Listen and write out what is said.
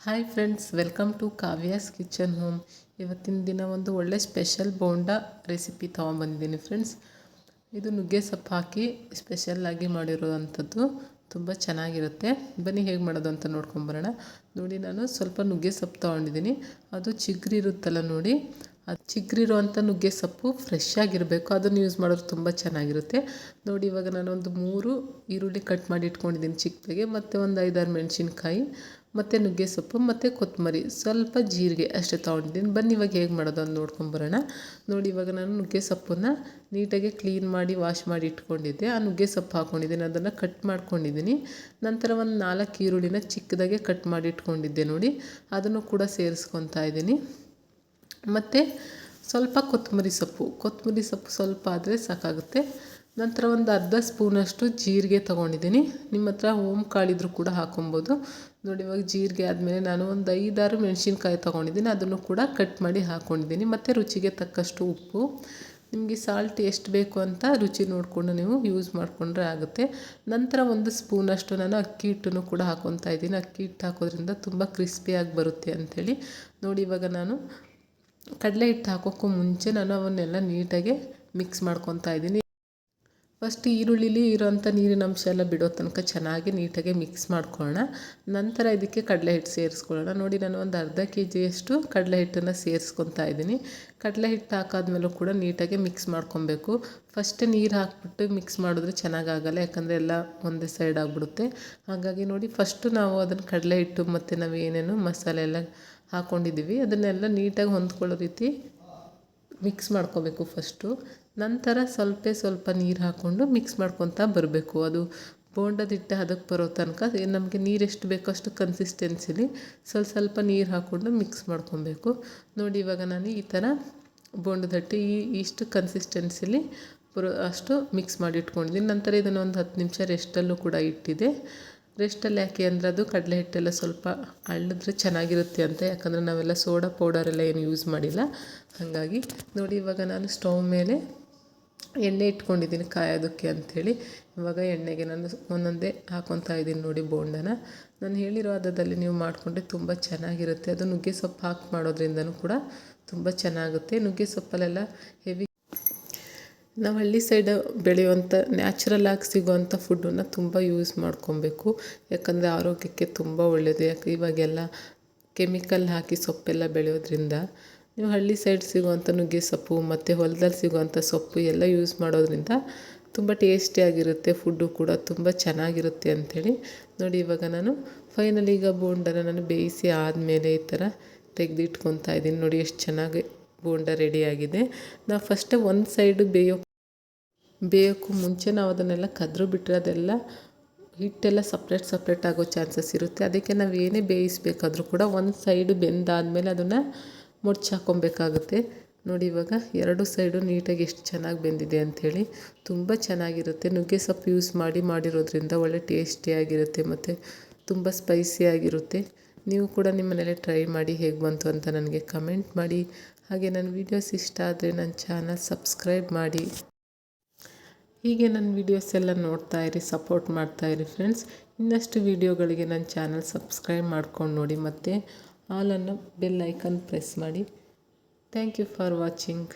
Hi friends welcome to Kavya's kitchen home ಇವತ್ತಿನ ದಿನ ಒಂದು ಒಳ್ಳೆ ಸ್ಪೆಷಲ್ ಬೋಂಡ ರೆಸಿಪಿ ತೊಗೊಂಬಂದಿದ್ದೀನಿ ಫ್ರೆಂಡ್ಸ್ ಇದು ನುಗ್ಗೆ ಸೊಪ್ಪು ಹಾಕಿ ಸ್ಪೆಷಲ್ಲಾಗಿ ಮಾಡಿರೋವಂಥದ್ದು. ತುಂಬ ಚೆನ್ನಾಗಿರುತ್ತೆ. ಬನ್ನಿ ಹೇಗೆ ಮಾಡೋದು ಅಂತ ನೋಡ್ಕೊಂಬರೋಣ ನೋಡಿ, ನಾನು ಸ್ವಲ್ಪ ನುಗ್ಗೆ ಸೊಪ್ಪು ತೊಗೊಂಡಿದ್ದೀನಿ. ಅದು ಚಿಗ್ರಿರುತ್ತಲ್ಲ ನೋಡಿ. ಅದು ಚಿಗ್ರಿರುವಂಥ ನುಗ್ಗೆ ಸೊಪ್ಪು ಫ್ರೆಶ್ ಆಗಿರಬೇಕು. ಅದನ್ನು ಯೂಸ್ ಮಾಡೋದು ತುಂಬ ಚೆನ್ನಾಗಿರುತ್ತೆ. ನೋಡಿ, ಇವಾಗ ನಾನೊಂದು ಮೂರು ಈರುಳ್ಳಿ ಕಟ್ ಮಾಡಿ ಇಟ್ಕೊಂಡಿದ್ದೀನಿ ಚಿಕ್ಕದಾಗೆ. ಮತ್ತು ಒಂದು ಐದಾರು ಮೆಣಸಿನ್ಕಾಯಿ, ಮತ್ತು ನುಗ್ಗೆ ಸೊಪ್ಪು, ಮತ್ತು ಕೊತ್ತಂಬರಿ ಸ್ವಲ್ಪ ಜೀರಿಗೆ ಅಷ್ಟೇ ತೊಗೊಂಡಿದ್ದೀನಿ. ಬನ್ನಿ, ಇವಾಗ ಹೇಗೆ ಮಾಡೋದು ಅಂತ ನೋಡ್ಕೊಂಬರೋಣ ನೋಡಿ, ಇವಾಗ ನಾನು ನುಗ್ಗೆ ಸೊಪ್ಪನ್ನು ನೀಟಾಗಿ ಕ್ಲೀನ್ ಮಾಡಿ ವಾಶ್ ಮಾಡಿ ಇಟ್ಕೊಂಡಿದ್ದೆ. ಆ ನುಗ್ಗೆ ಸೊಪ್ಪು ಹಾಕ್ಕೊಂಡಿದ್ದೀನಿ ಅದನ್ನು ಕಟ್ ಮಾಡ್ಕೊಂಡಿದ್ದೀನಿ. ನಂತರ ಒಂದು ನಾಲ್ಕು ಈರುಳ್ಳಿನ ಚಿಕ್ಕದಾಗೆ ಕಟ್ ಮಾಡಿ ಇಟ್ಕೊಂಡಿದ್ದೆ ನೋಡಿ. ಅದನ್ನು ಕೂಡ ಸೇರಿಸ್ಕೊತಾ ಇದ್ದೀನಿ. ಮತ್ತು ಸ್ವಲ್ಪ ಕೊತ್ತಂಬರಿ ಸೊಪ್ಪು. ಕೊತ್ತಂಬರಿ ಸೊಪ್ಪು ಸ್ವಲ್ಪ ಆದರೆ ಸಾಕಾಗುತ್ತೆ. ನಂತರ ಒಂದು ಅರ್ಧ ಸ್ಪೂನಷ್ಟು ಜೀರಿಗೆ ತೊಗೊಂಡಿದ್ದೀನಿ. ನಿಮ್ಮ ಹತ್ರ ಓಮ್ ಕಾಳಿದ್ರು ಕೂಡ ಹಾಕೊಬೋದು. ನೋಡಿ, ಇವಾಗ ಜೀರಿಗೆ ಆದಮೇಲೆ ನಾನು ಒಂದು ಐದಾರು ಮೆಣಸಿನ್ಕಾಯಿ ತೊಗೊಂಡಿದ್ದೀನಿ. ಅದನ್ನು ಕೂಡ ಕಟ್ ಮಾಡಿ ಹಾಕ್ಕೊಂಡಿದ್ದೀನಿ ಮತ್ತು ರುಚಿಗೆ ತಕ್ಕಷ್ಟು ಉಪ್ಪು. ನಿಮಗೆ ಸಾಲ್ಟ್ ಎಷ್ಟು ಬೇಕು ಅಂತ ರುಚಿ ನೋಡಿಕೊಂಡು ನೀವು ಯೂಸ್ ಮಾಡಿಕೊಂಡ್ರೆ ಆಗುತ್ತೆ. ನಂತರ ಒಂದು ಸ್ಪೂನಷ್ಟು ನಾನು ಅಕ್ಕಿ ಹಿಟ್ಟನ್ನು ಕೂಡ ಹಾಕೊತಾ ಇದ್ದೀನಿ. ಅಕ್ಕಿ ಹಿಟ್ಟು ಹಾಕೋದ್ರಿಂದ ತುಂಬ ಕ್ರಿಸ್ಪಿಯಾಗಿ ಬರುತ್ತೆ ಅಂಥೇಳಿ. ನೋಡಿ, ಇವಾಗ ನಾನು ಕಡಲೆ ಹಿಟ್ಟು ಹಾಕೋಕ್ಕೂ ಮುಂಚೆ ನಾನು ಅವನ್ನೆಲ್ಲ ನೀಟಾಗಿ ಮಿಕ್ಸ್ ಮಾಡ್ಕೊತಾ ಇದ್ದೀನಿ. ಫಸ್ಟ್ ಈರುಳ್ಳಿಲಿ ಇರೋಂಥ ನೀರಿನ ಅಂಶ ಎಲ್ಲ ಬಿಡೋ ತನಕ ಚೆನ್ನಾಗಿ ನೀಟಾಗಿ ಮಿಕ್ಸ್ ಮಾಡ್ಕೊಳ್ಳೋಣ. ನಂತರ ಇದಕ್ಕೆ ಕಡಲೆ ಹಿಟ್ಟು ಸೇರಿಸ್ಕೊಳ್ಳೋಣ. ನೋಡಿ, ನಾನು ಒಂದು ಅರ್ಧ ಕೆ ಜಿಯಷ್ಟು ಕಡಲೆ ಹಿಟ್ಟನ್ನು ಸೇರಿಸ್ಕೊತಾ ಇದ್ದೀನಿ. ಕಡಲೆ ಹಿಟ್ಟು ಹಾಕಾದ್ಮೇಲೂ ಕೂಡ ನೀಟಾಗಿ ಮಿಕ್ಸ್ ಮಾಡ್ಕೊಬೇಕು. ಫಸ್ಟ್ ನೀರು ಹಾಕ್ಬಿಟ್ಟು ಮಿಕ್ಸ್ ಮಾಡಿದ್ರೆ ಚೆನ್ನಾಗಾಗಲ್ಲ, ಯಾಕಂದರೆ ಎಲ್ಲ ಒಂದೇ ಸೈಡ್ ಆಗಿಬಿಡುತ್ತೆ. ಹಾಗಾಗಿ ನೋಡಿ ಫಸ್ಟು ನಾವು ಅದನ್ನು ಕಡಲೆ ಹಿಟ್ಟು ಮತ್ತು ನಾವು ಏನೇನು ಮಸಾಲೆ ಎಲ್ಲ ಹಾಕ್ಕೊಂಡಿದ್ದೀವಿ ಅದನ್ನೆಲ್ಲ ನೀಟಾಗಿ ಹೊಂದ್ಕೊಳ್ಳೋ ರೀತಿ ಮಿಕ್ಸ್ ಮಾಡ್ಕೋಬೇಕು ಫಸ್ಟು ನಂತರ ಸ್ವಲ್ಪ ಸ್ವಲ್ಪ ನೀರು ಹಾಕ್ಕೊಂಡು ಮಿಕ್ಸ್ ಮಾಡ್ಕೊತಾ ಬರಬೇಕು. ಅದು ಬೋಂಡದ ಅದಕ್ಕೆ ಬರೋ ತನಕ ನಮಗೆ ನೀರು ಎಷ್ಟು ಬೇಕೋ ಅಷ್ಟು ಕನ್ಸಿಸ್ಟೆನ್ಸಿಲಿ ಸ್ವಲ್ಪ ಸ್ವಲ್ಪ ನೀರು ಹಾಕ್ಕೊಂಡು ಮಿಕ್ಸ್ ಮಾಡ್ಕೊಬೇಕು. ನೋಡಿ ಇವಾಗ ನಾನು ಈ ಥರ ಬೋಂಡದಟ್ಟೆ ಈ ಇಷ್ಟು ಕನ್ಸಿಸ್ಟೆನ್ಸಿಲಿ ಅಷ್ಟು ಮಿಕ್ಸ್ ಮಾಡಿ ಇಟ್ಕೊಂಡಿದ್ದೀನಿ. ನಂತರ ಇದನ್ನು ಒಂದು ಹತ್ತು ನಿಮಿಷ ರೆಸ್ಟಲ್ಲೂ ಕೂಡ ಇಟ್ಟಿದೆ. ರೆಸ್ಟಲ್ಲಿ ಯಾಕೆ ಅಂದರೆ ಅದು ಕಡಲೆ ಹಿಟ್ಟೆಲ್ಲ ಸ್ವಲ್ಪ ಅಳಿದ್ರೆ ಚೆನ್ನಾಗಿರುತ್ತೆ ಅಂತ. ಯಾಕಂದರೆ ನಾವೆಲ್ಲ ಸೋಡಾ ಪೌಡರೆಲ್ಲ ಏನು ಯೂಸ್ ಮಾಡಿಲ್ಲ. ಹಾಗಾಗಿ ನೋಡಿ ಇವಾಗ ನಾನು ಸ್ಟವ್ ಮೇಲೆ ಎಣ್ಣೆ ಇಟ್ಕೊಂಡಿದ್ದೀನಿ ಕಾಯೋದಕ್ಕೆ ಅಂಥೇಳಿ. ಇವಾಗ ಎಣ್ಣೆಗೆ ನಾನು ಒಂದೊಂದೇ ಹಾಕೊತಾ ಇದ್ದೀನಿ ನೋಡಿ ಬೋಂಡನ. ನಾನು ಹೇಳಿರೋ ಅದದಲ್ಲಿ ನೀವು ಮಾಡಿಕೊಂಡ್ರೆ ತುಂಬ ಚೆನ್ನಾಗಿರುತ್ತೆ. ಅದು ನುಗ್ಗೆ ಸೊಪ್ಪು ಹಾಕಿ ಮಾಡೋದ್ರಿಂದನೂ ಕೂಡ ತುಂಬ ಚೆನ್ನಾಗುತ್ತೆ. ನುಗ್ಗೆ ಸೊಪ್ಪಲ್ಲೆಲ್ಲ ಹೆವಿ ನಾವು ಹಳ್ಳಿ ಸೈಡ್ ಬೆಳೆಯುವಂಥ ನ್ಯಾಚುರಲ್ಲಾಗಿ ಸಿಗುವಂಥ ಫುಡ್ಡನ್ನು ತುಂಬ ಯೂಸ್ ಮಾಡ್ಕೊಬೇಕು. ಯಾಕಂದರೆ ಆರೋಗ್ಯಕ್ಕೆ ತುಂಬ ಒಳ್ಳೆಯದು ಯಾಕೆ ಇವಾಗೆಲ್ಲ ಕೆಮಿಕಲ್ ಹಾಕಿ ಸೊಪ್ಪೆಲ್ಲ ಬೆಳೆಯೋದ್ರಿಂದ ನೀವು ಹಳ್ಳಿ ಸೈಡ್ ಸಿಗುವಂಥ ನುಗ್ಗೆ ಸೊಪ್ಪು, ಮತ್ತು ಹೊಲದಲ್ಲಿ ಸಿಗುವಂಥ ಸೊಪ್ಪು ಎಲ್ಲ ಯೂಸ್ ಮಾಡೋದ್ರಿಂದ ತುಂಬ ಟೇಸ್ಟಿಯಾಗಿರುತ್ತೆ ಫುಡ್ಡು ಕೂಡ ತುಂಬ ಚೆನ್ನಾಗಿರುತ್ತೆ ಅಂಥೇಳಿ ನೋಡಿ ಇವಾಗ ನಾನು ಫೈನಲಿ ಈಗ ಬೋಂಡನ ನಾನು ಬೇಯಿಸಿ ಆದಮೇಲೆ ಈ ಥರ ತೆಗೆದಿಟ್ಕೊತಾ ಇದ್ದೀನಿ. ನೋಡಿ ಎಷ್ಟು ಚೆನ್ನಾಗಿ ಬೋಂಡ ರೆಡಿಯಾಗಿದೆ ನಾವು ಫಸ್ಟೇ ಒಂದು ಸೈಡು ಬೇಯೋ ಬೇಯೋಕ್ಕೂ ಮುಂಚೆ ನಾವು ಅದನ್ನೆಲ್ಲ ಕದ್ರು ಬಿಟ್ಟರೆ ಅದೆಲ್ಲ ಹಿಟ್ಟೆಲ್ಲ ಸಪ್ರೇಟ್ ಸಪ್ರೇಟ್ ಆಗೋ ಚಾನ್ಸಸ್ ಇರುತ್ತೆ. ಅದಕ್ಕೆ ನಾವು ಏನೇ ಬೇಯಿಸಬೇಕಾದ್ರೂ ಕೂಡ ಒಂದು ಸೈಡು ಬೆಂದಾದಮೇಲೆ ಅದನ್ನು ಮುಡ್ಚಿ ಹಾಕ್ಕೊಬೇಕಾಗುತ್ತೆ. ನೋಡಿ ಇವಾಗ ಎರಡು ಸೈಡು ನೀಟಾಗಿ ಎಷ್ಟು ಚೆನ್ನಾಗಿ ಬೆಂದಿದೆ ಅಂಥೇಳಿ. ತುಂಬ ಚೆನ್ನಾಗಿರುತ್ತೆ. ನುಗ್ಗೆ ಸೊಪ್ಪು ಯೂಸ್ ಮಾಡಿ ಮಾಡಿರೋದ್ರಿಂದ ಒಳ್ಳೆ ಟೇಸ್ಟಿಯಾಗಿರುತ್ತೆ ಮತ್ತು ತುಂಬ ಸ್ಪೈಸಿಯಾಗಿರುತ್ತೆ ನೀವು ಕೂಡ ನಿಮ್ಮನೇಲೆ ಟ್ರೈ ಮಾಡಿ ಹೇಗೆ ಬಂತು ಅಂತ ನನಗೆ ಕಮೆಂಟ್ ಮಾಡಿ. ಹಾಗೆ ನನ್ನ ವೀಡಿಯೋಸ್ ಇಷ್ಟ ಆದರೆ ನನ್ನ ಚಾನಲ್ ಸಬ್ಸ್ಕ್ರೈಬ್ ಮಾಡಿ. ಹೀಗೆ ನನ್ನ ವೀಡಿಯೋಸ್ ಎಲ್ಲ ನೋಡ್ತಾ ಇರಿ ಸಪೋರ್ಟ್ ಮಾಡ್ತಾ ಇರಿ ಫ್ರೆಂಡ್ಸ್ ಇನ್ನಷ್ಟು ವೀಡಿಯೋಗಳಿಗೆ ನನ್ನ ಚಾನಲ್ ಸಬ್ಸ್ಕ್ರೈಬ್ ಮಾಡ್ಕೊಂಡು ನೋಡಿ ಮತ್ತು ಆಲನ್ನು ಬೆಲ್ ಐಕನ್ ಪ್ರೆಸ್ ಮಾಡಿ. Thank you for watching